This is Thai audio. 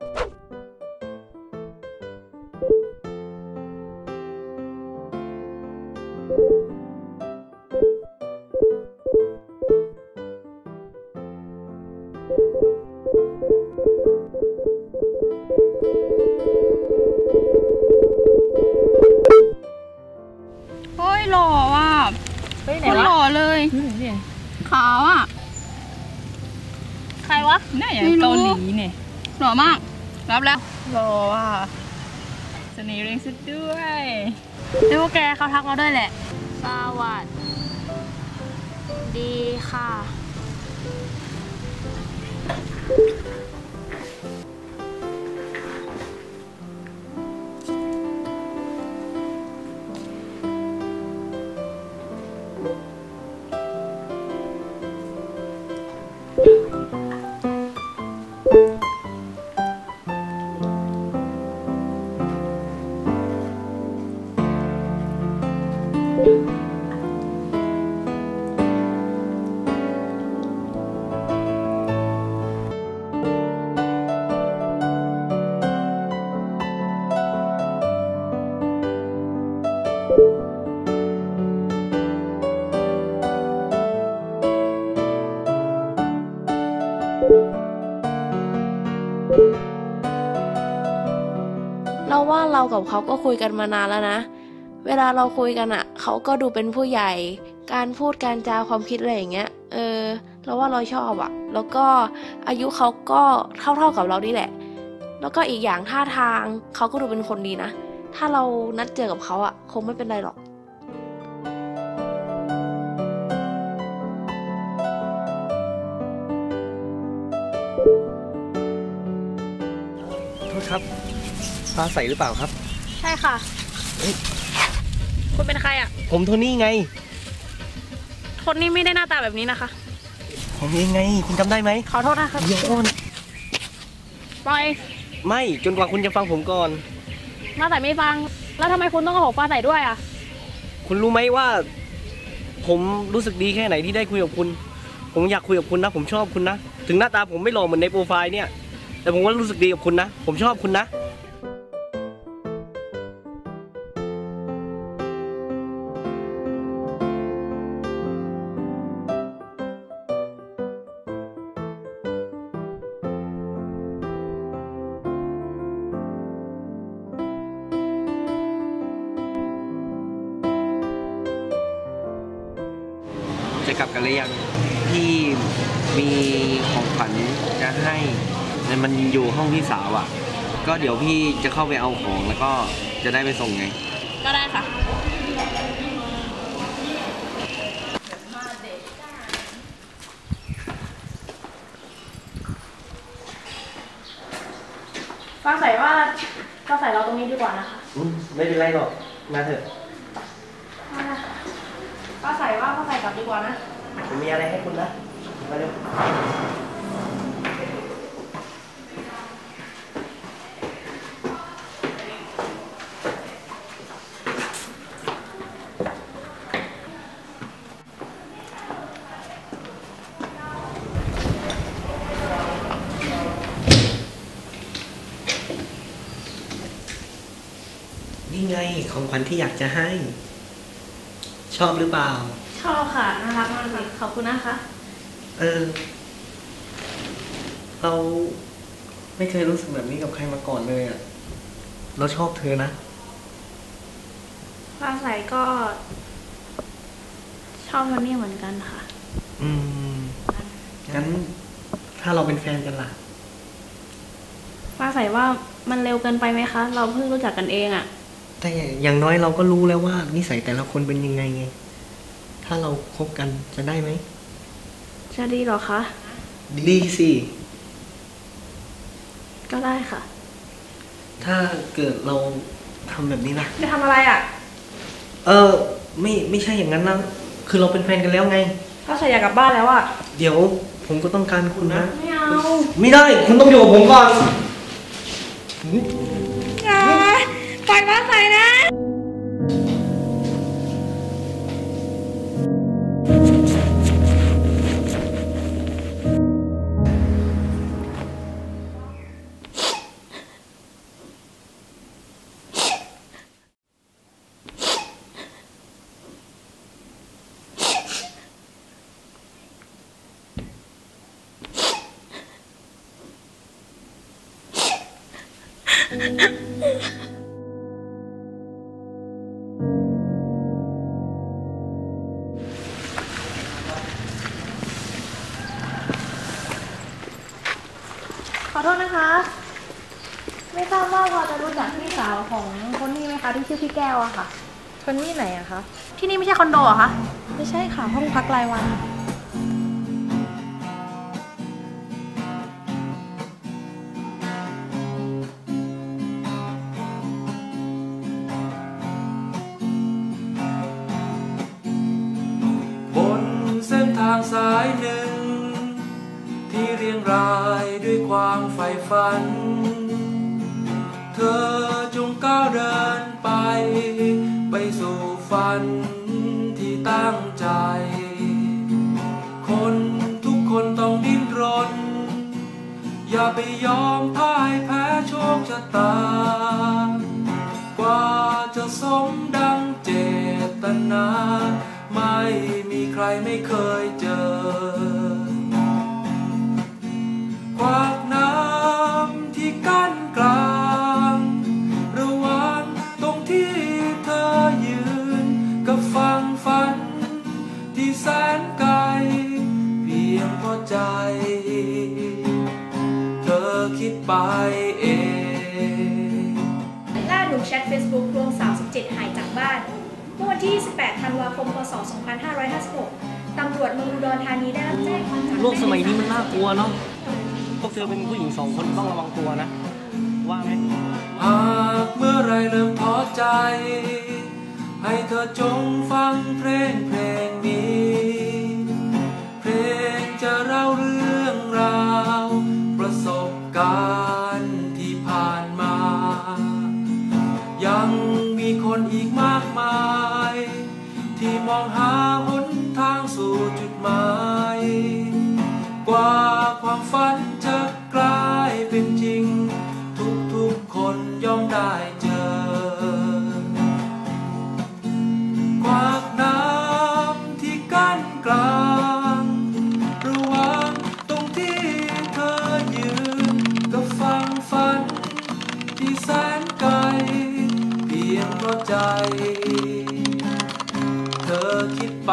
เฮ้ยหล่อว่ะเฮ้ยไหนคนวะหล่อเลยนี่ไหนเนี่ยขาวอะ ใครวะ น่าอย่างเกาหลีเนี่ย หล่อมาก รับแล้วรอว่ะเสนีเรงสุดด้วยดี๋ยวพวกแกเขาทักมาด้วยแหละ สวัสดีค่ะ เราว่าเรากับเขาก็คุยกันมานานแล้วนะ เวลาเราคุยกันอะเขาก็ดูเป็นผู้ใหญ่ การพูดการจาความคิดอะไรอย่างเงี้ย เออ เราว่าเราชอบอะแล้วก็อายุเขาก็เท่าๆกับเรานี่แหละ แล้วก็อีกอย่างท่าทางเขาก็ดูเป็นคนดีนะ ถ้าเรานัดเจอกับเขาอะคงไม่เป็นไรหรอกโทษครับ ฟ้าใสหรือเปล่าครับ ใช่ค่ะเอ้ยคุณเป็นใครอะ ผมโทนี่ไงคนนี้ไม่ได้หน้าตาแบบนี้นะคะ ผมเองไง คุณจำได้ไหมขอโทษนะครับเดี๋ยวก่อนปล่อยไม่จนกว่าคุณจะฟังผมก่อน มาใส่ไม่ฟัง แล้วทำไมคุณต้องโกหกฟ้าใส่ด้วยอะ คุณรู้ไหมว่า ผมรู้สึกดีแค่ไหนที่ได้คุยกับคุณ ผมอยากคุยกับคุณนะ ผมชอบคุณนะ ถึงหน้าตาผมไม่หล่อเหมือนในโปรไฟล์เนี่ย แต่ผมว่ารู้สึกดีกับคุณนะ ผมชอบคุณนะ จะกลับกันหรือยังพี่มีของขวัญจะให้แต่มันอยู่ห้องพี่สาวอะ ก็เดี๋ยวพี่จะเข้าไปเอาของแล้วก็จะได้ไปส่งไง ก็ได้ค่ะฟ้าใส่ว่าฟ้าใส่เราตรงนี้ดีกว่านะคะอืมไม่เป็นไรหรอก มาเถอะ ฟ้าใส่ว่าฟ้าใส่ กลับดีกว่านะผมมีอะไรให้คุณนะมาเร็วนี่ไงของขวัญที่อยากจะให้ ชอบหรือเปล่า ชอบค่ะน่ารักมากเลยขอบคุณนะคะ เออ เราไม่เคยรู้สึกแบบนี้กับใครมาก่อนเลยอะเราชอบเธอนะ ฟ้าใสก็ ชอบมันนี่เหมือนกันค่ะ อืม งั้น ถ้าเราเป็นแฟนกันล่ะ ฟ้าใสว่ามันเร็วเกินไปไหมคะ เราเพิ่งรู้จักกันเองอะแต่อย่างน้อยเราก็รู้แล้วว่านิสัยแต่ละคนเป็นยังไงไง ถ้าเราคบกันจะได้ไหม จะดีเหรอคะ ดีสิ ก็ได้ค่ะ ถ้าเกิดเราทำแบบนี้นะจะทำอะไรอะเออ ไม่ไม่ใช่อย่างนั้นนะคือเราเป็นแฟนกันแล้วไงฟ้าใสอยากกลับบ้านแล้วอะเดี๋ยวผมก็ต้องการคุณนะ ไม่เอาไม่ได้คุณต้องอยู่กับผมก่อนอย่าปล่อยฟ้าใสนะ ขอโทษนะคะ ไม่ทราบว่าพอจะรู้จักพี่สาวของคนนี้ไหมคะที่ชื่อพี่แก้วอะค่ะ คนนี้ไหนอะคะ ที่นี่ไม่ใช่คอนโดเหรอคะ ไม่ใช่ค่ะ ห้องพักรายวันางสายหนึ่ง ที่เรียงรายด้วยความใฝ่ฝัน เธอจงก้าวเดินไป ไปสู่ฝันที่ตั้งใจ คนทุกคนต้องดิ้นรน อย่าไปยอมพ่ายแพ้โชคชะตา กว่าจะสมดังเจตนา ไม่มีใครไม่เคยเจอ ควักน้ำที่กั้นกลาง ระหว่างตรงที่เธอยืน กับฟังฝัน ที่แสนไกล เพียงพอใจ เธอคิดไปเอง ล่าหนุ่มแชท Facebook ลวงสาว17หายจากบ้าน มื่อวันที่28ธันวาคม พศ 2556 ตำรวจเมืองอุดรธานีได้รับแจ้งจากโลกสมัยนี้มันน่ากลัวเนาะพวกเธอเป็นผู้หญิงสองคนต้องระวังตัวนะ ว่าไหมหากเมื่อไรเริ่มท้อใจ ให้เธอจงฟังเพลงเพลงนี้ เพลงจะเล่าเรื่องราว ประสบการณ์ เจอ ควักน้ำที่กั้นกลางระหว่างตรงที่เธอยืนกับฟังฝัน ที่แสนไกล เพียงเพราะใจ เธอคิดไป